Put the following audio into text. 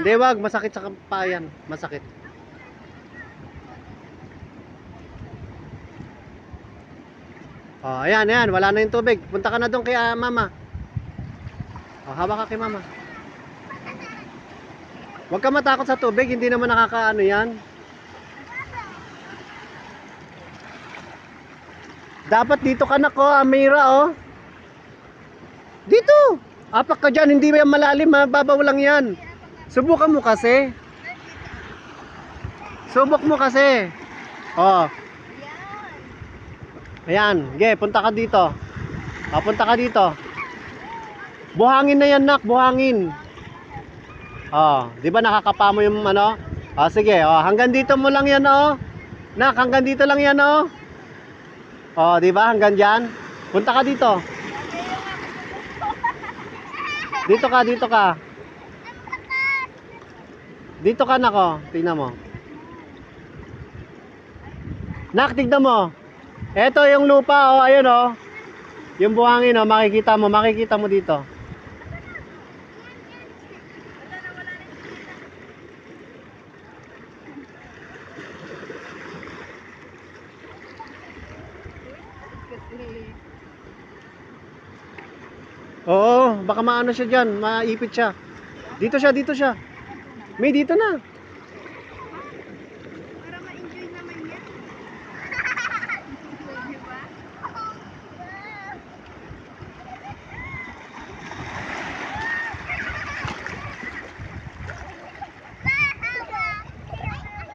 Hindi, wag. Masakit sa paa yan. Masakit. Oh, ayan, ayan. Wala na yung tubig. Punta ka na doon kay ah, mama. Oh, hawak ka kay mama. Huwag ka matakot sa tubig. Hindi naman nakakaano yan. Dapat dito ka na ko, Amira, oh. Dito. Apak ka dyan. Hindi yan malalim, ha. Babaw lang yan. Subukan mo kasi. Subok mo kasi. Oh. Ayan, ge, punta ka dito. Ah, punta ka dito. Buhangin na yan, nak, buhangin. Oh, 'di ba nakakapa mo yung ano? Ah, sige, oh, hanggang dito mo lang 'yan, oh. Nak, hanggang dito lang 'yan, oh. Oh, 'di ba? Hanggang diyan. Punta ka dito. Dito ka, dito ka. Dito ka, nako. Tingnan mo. Nak, tignan mo. Ito yung lupa, oh, ayun, oh. Yung buhangin, oh, makikita mo, makikita mo dito. Oo, baka maano siya dyan, maipit siya. Dito siya, dito siya. May dito na.